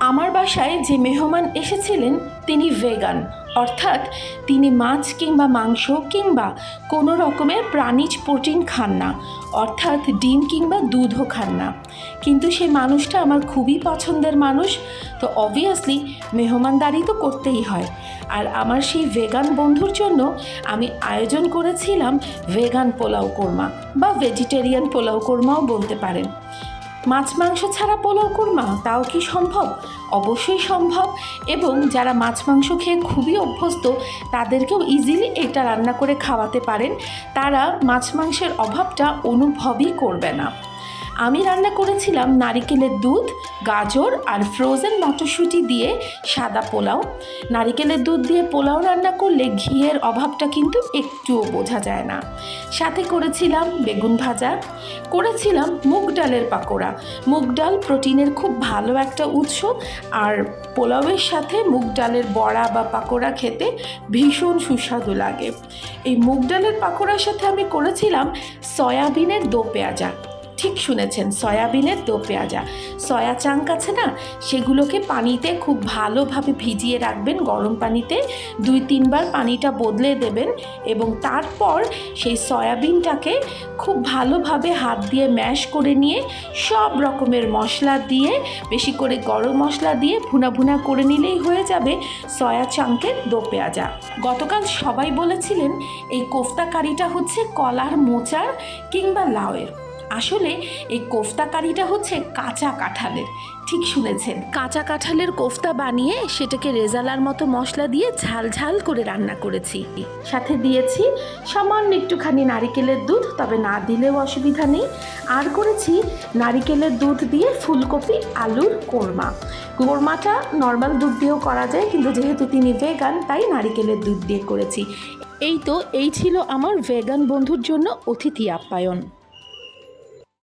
আমার বাসায় যে মেহমান এসেছিলেন, তিনি ভেগান অর্থাৎ তিনি মাছ কিংবা মাংস কিংবা কোনো রকমের প্রাণীজ প্রোটিন খান না, অর্থাৎ ডিম কিংবা দুধও খান না। কিন্তু সেই মানুষটা আমার খুবই পছন্দের মানুষ, তো অবভিয়াসলি মেহমানদারি তো করতেই হয়। আর আমার সেই ভেগান বন্ধুর জন্য আমি আয়োজন করেছিলাম ভেগান পোলাও কোরমা, বা ভেজিটেরিয়ান পোলাও কোরমাও বলতে পারেন। মাছ মাংস ছাড়া পোলাও কুরমা তাও কি সম্ভব? অবশ্যই সম্ভব। এবং যারা মাছ মাংস খেয়ে খুবই অভ্যস্ত, তাদেরকেও ইজিলি এটা রান্না করে খাওয়াতে পারেন। তারা মাছ মাংসের অভাবটা অনুভবই করবে না। আমি রান্না করেছিলাম নারিকেলের দুধ, গাজর আর ফ্রোজেন মটরশুঁটি দিয়ে সাদা পোলাও। নারিকেলের দুধ দিয়ে পোলাও রান্না করলে ঘিয়ের অভাবটা কিন্তু একটুও বোঝা যায় না। সাথে করেছিলাম বেগুন ভাজা, করেছিলাম মুগ ডালের পাকোড়া। মুগ ডাল প্রোটিনের খুব ভালো একটা উৎস আর পোলাওয়ের সাথে মুগ ডালের বড়া বা পাকোড়া খেতে ভীষণ সুস্বাদু লাগে। এই মুগ ডালের পাকোড়ার সাথে আমি করেছিলাম সয়াবিনের দো পেঁয়াজা। ঠিক শুনেছেন, সয়াবিনের দো পেঁয়াজা। সয়া চাঙ্ক আছে না, সেগুলোকে পানিতে খুব ভালোভাবে ভিজিয়ে রাখবেন গরম পানিতে। দুই তিনবার পানিটা বদলে দেবেন এবং তারপর সেই সয়াবিনটাকে খুব ভালোভাবে হাত দিয়ে ম্যাশ করে নিয়ে সব রকমের মশলা দিয়ে, বেশি করে গরম মশলা দিয়ে ভুনা ভুনা করে নিলেই হয়ে যাবে সয়া চাঙ্কের দো পেঁয়াজা। গতকাল সবাই বলেছিলেন, এই কোফতা কারিটা হচ্ছে কলার মোচার কিংবা লাউয়ের। আসলে এই কোফতা কারিটা হচ্ছে কাঁচা কাঁঠালের। ঠিক শুনেছেন? কাঁচা কাঁঠালের কোফতা বানিয়ে সেটাকে রেজালার মতো মশলা দিয়ে ঝাল ঝাল করে রান্না করেছি। সাথে দিয়েছি সামান্য একটুখানি নারিকেলের দুধ তবে না দিলেও অসুবিধা নেই। আর করেছি নারিকেলের দুধ দিয়ে ফুলকপি আলুর কোরমা। কোরমাটা নর্মাল দুধ দিয়েও করা যায় কিন্তু যেহেতু তিনি ভেগান তাই নারিকেলের দুধ দিয়ে করেছি। এই তো এই ছিল আমার ভেগান বন্ধুর জন্য অতিথি আপ্যায়ন।